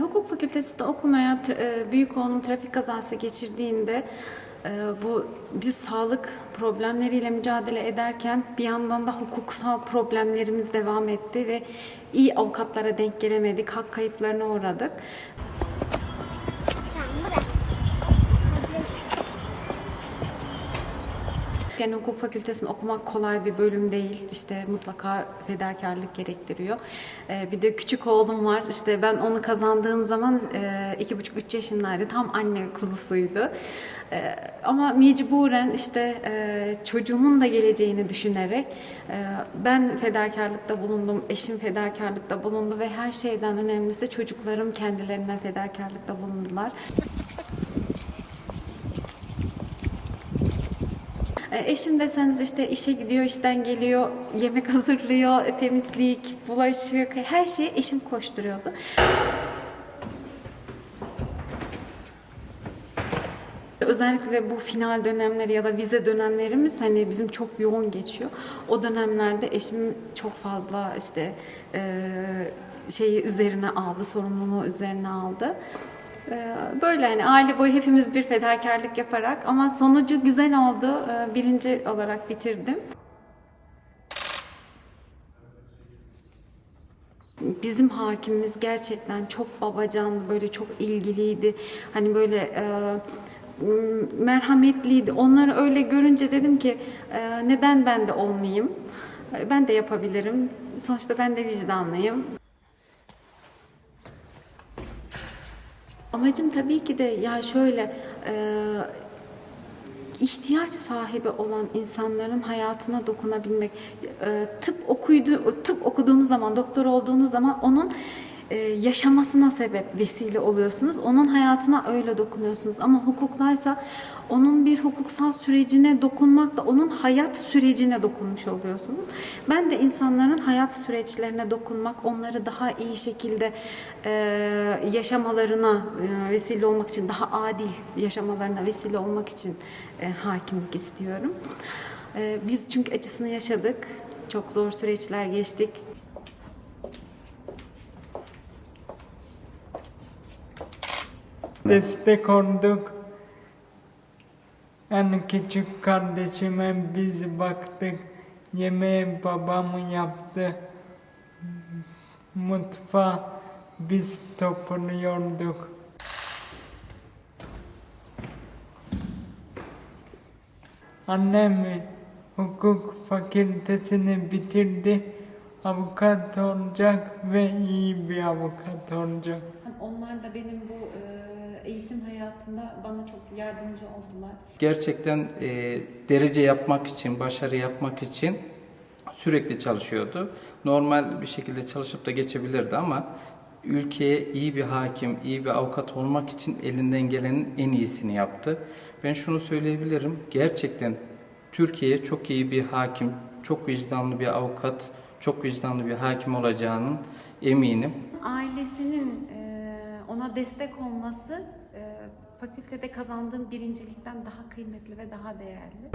Hukuk fakültesinde okumaya e, büyük oğlum trafik kazası geçirdiğinde e, bu biz sağlık problemleriyle mücadele ederken bir yandan da hukuksal problemlerimiz devam etti ve iyi avukatlara denk gelemedik, hak kayıplarına uğradık. Yani hukuk fakültesini okumak kolay bir bölüm değil. İşte mutlaka fedakarlık gerektiriyor. Ee, bir de küçük oğlum var. İşte ben onu kazandığım zaman e, iki buçuk üç yaşındaydı. Tam anne kuzusuydu. Ee, ama mecburen işte e, çocuğumun da geleceğini düşünerek e, ben fedakarlıkta bulundum. Eşim fedakarlıkta bulundu ve her şeyden önemlisi çocuklarım kendilerinden fedakarlıkta bulundular. E, Eşim deseniz işte işe gidiyor, işten geliyor, yemek hazırlıyor, temizlik, bulaşık, her şeyi eşim koşturuyordu. Özellikle bu final dönemleri ya da vize dönemlerimiz hani bizim çok yoğun geçiyor. O dönemlerde eşim çok fazla işte e, şeyi üzerine aldı, sorumluluğu üzerine aldı. E, Böyle hani aile boyu hepimiz bir fedakarlık yaparak ama sonucu güzel oldu. E, Birinci olarak bitirdim. Bizim hakimimiz gerçekten çok babacandı, böyle çok ilgiliydi. Hani böyle e, merhametliydi. Onları öyle görünce dedim ki e, neden ben de olmayayım? E, Ben de yapabilirim. Sonuçta ben de vicdanlıyım. Amacım tabii ki de ya şöyle e, ihtiyaç sahibi olan insanların hayatına dokunabilmek. E, tıp okuydu, tıp okuduğunuz zaman, doktor olduğunuz zaman onun e, yaşamasına sebep vesile oluyorsunuz. Onun hayatına öyle dokunuyorsunuz. Ama hukuktaysa onun bir hukuksal sürecine dokunmak da onun hayat sürecine dokunmuş oluyorsunuz. Ben de insanların hayat süreçlerine dokunmak, onları daha iyi şekilde e, yaşamalarına e, vesile olmak için, daha adil yaşamalarına vesile olmak için hakimlik istiyorum. Biz çünkü acısını yaşadık. Çok zor süreçler geçtik. Destek olduk. En küçük kardeşime biz baktık. Yemeği babam yaptı. Mutfağı biz topluyorduk. Annem hukuk fakültesini bitirdi. Avukat olacak ve iyi bir avukat olacak. Onlar da benim bu e, eğitim hayatımda bana çok yardımcı oldular. Gerçekten e, derece yapmak için, başarı yapmak için sürekli çalışıyordu. Normal bir şekilde çalışıp da geçebilirdi ama ülkeye iyi bir hakim, iyi bir avukat olmak için elinden gelenin en iyisini yaptı. Ben şunu söyleyebilirim. Gerçekten Türkiye'ye çok iyi bir hakim, çok vicdanlı bir avukat, çok vicdanlı bir hakim olacağının eminim. Ailesinin e, ona destek olması e, fakültede kazandığım birincilikten daha kıymetli ve daha değerli.